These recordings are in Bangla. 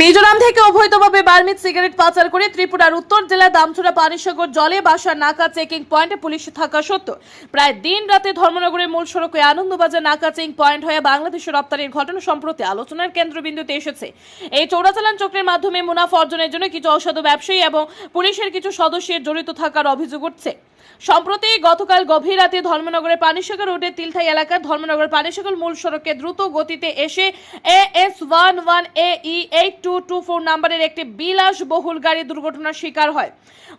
মিজোরাম থেকে অবৈধভাবে বার্মিজ সিগারেট পাচার করে ত্রিপুরার উত্তর জেলা দামছড়া পানিসাগর জলে বাসার নাকা চেকিং পয়েন্টে পুলিশ থাকা সত্ত্বেও প্রায় দিন রাতে ধর্মনগরের মূল সড়কে আনন্দবাজার নাকা চেকিং পয়েন্ট হয়ে বাংলাদেশের রপ্তানির ঘটনা সম্প্রতি আলোচনার কেন্দ্রবিন্দুতে এসেছে। এই চোরাচালান চক্রের মাধ্যমে মুনাফা অর্জনের জন্য কিছু অসাধু ব্যবসায়ী এবং পুলিশের কিছু সদস্যের জড়িত থাকার অভিযোগ উঠছে। সম্প্রতি গতকাল গভীর রাতে ধর্মনগরের পানিসাগর রোডের তিলথাই এলাকার ধর্মনগর পানিসাগর মূল সড়কে দ্রুত গতিতে এসে A S one one A E eight two two four নাম্বারের একটি বিলাস বহুল গাড়ি দুর্ঘটনার শিকার হয়।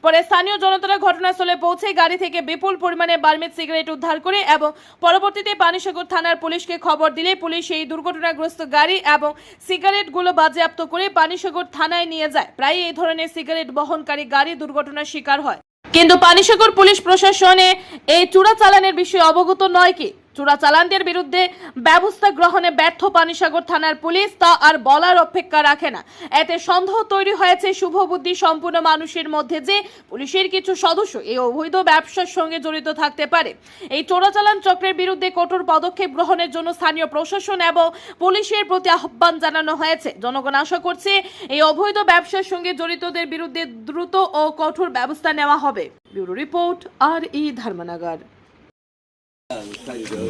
পরে স্থানীয় জনতারা ঘটনাস্থলে পৌঁছে গাড়ি থেকে বিপুল পরিমাণে বার্মিট সিগারেট উদ্ধার করে এবং পরবর্তীতে পানিসাগর থানার পুলিশকে খবর দিলে পুলিশ এই দুর্ঘটনাগ্রস্ত গাড়ি এবং সিগারেটগুলো বাজেয়াপ্ত করে পানিসাগর থানায় নিয়ে যায়। প্রায় এই ধরনের সিগারেট বহনকারী গাড়ি দুর্ঘটনার শিকার হয়। কিন্তু পানিসাগর পুলিশ প্রশাসনে এই চোরাচালানের বিষয়ে অবগত নয় কি? চোরাচালানদের বিরুদ্ধে ব্যবস্থা গ্রহণে ব্যর্থ পানিসাগর থানার পুলিশ, তা আর বলার অপেক্ষা রাখে না। এতে সন্দেহ তৈরি হয়েছে শুভবুদ্ধি সম্পূর্ণ মানুষের মধ্যে যে পুলিশের কিছু সদস্য এই অবৈধ ব্যবসার সঙ্গে জড়িত থাকতে পারে। এই চোরাচালান চক্রের বিরুদ্ধে কঠোর পদক্ষেপ গ্রহণের জন্য স্থানীয় প্রশাসন এবং পুলিশের প্রতি আহ্বান জানানো হয়েছে। জনগণ আশা করছে এই অবৈধ ব্যবসার সঙ্গে জড়িতদের বিরুদ্ধে দ্রুত ও কঠোর ব্যবস্থা নেওয়া হবে। ব্যুরো রিপোর্ট, আর ই ধর্মনগর।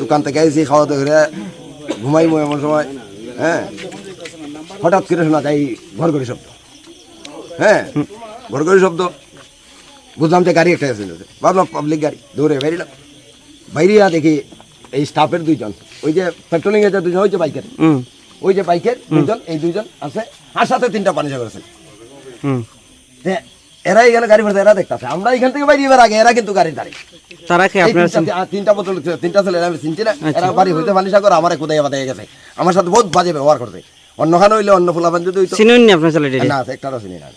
দোকান থেকে এসে খাওয়া দাওয়া করে ঘুমাইবো এমন সময় হ্যাঁ? হঠাৎ করে শোনা যায় ঘর ঘড়ি শব্দ। হ্যাঁ? ঘর ঘড়ি শব্দ। বুঝলাম যে গাড়ি একটা এসে ভাবলাম পাবলিক গাড়ি দৌড়ে বেরিলাম বাইরিয়া দেখি এই স্টাফের দুইজন। ওই যে পেট্রোলিং এর যে দুজন ওই যে বাইকের। হুম। ওই যে বাইকের দুজন এই দুইজন আছে। আর সাথে তিনটা পানি সাগর আছে এরা এখানে গাড়ি এরা দেখতেছে। আমরা এখান থেকে বাইরে এবার আগে এরা কিন্তু গাড়ি দাঁড়িয়ে তারা কি আপনার তিনটা- বোতল তিনটা ছেলে আমি চিনছি না। আচ্ছা। এরা বাড়ি হইতে আমার কোথায় গেছে। আমার সাথে বহুত বাজে ব্যবহার করছে। অন্যখানে হইলে অন্য ফুলাবান যদি হইতো। চিনুন নি আপনার ছেলেটি না একটারও চিনি না।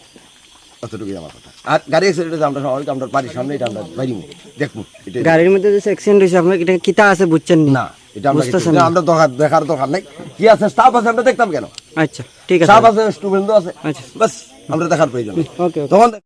অতটুকুই আমার কথা। আর গাড়ি অ্যাক্সিডেন্ট আমরা সবাই আমরা বাড়ির সামনে এটা আমরা বাইরি দেখব গাড়ির মধ্যে যে অ্যাক্সিডেন্ট হয়েছে আপনার এটা কিতা আছে বুঝছেন না? এটা আমরা। আমরা দেখার দরকার নাই। কি আছে? স্টাফ আছে আমরা দেখতাম কেন? আচ্ছা ঠিক আছে। স্টাফ আছে স্টুডেন্টও আছে। আচ্ছা। বাস আমরা দেখার প্রয়োজন ওকে তখন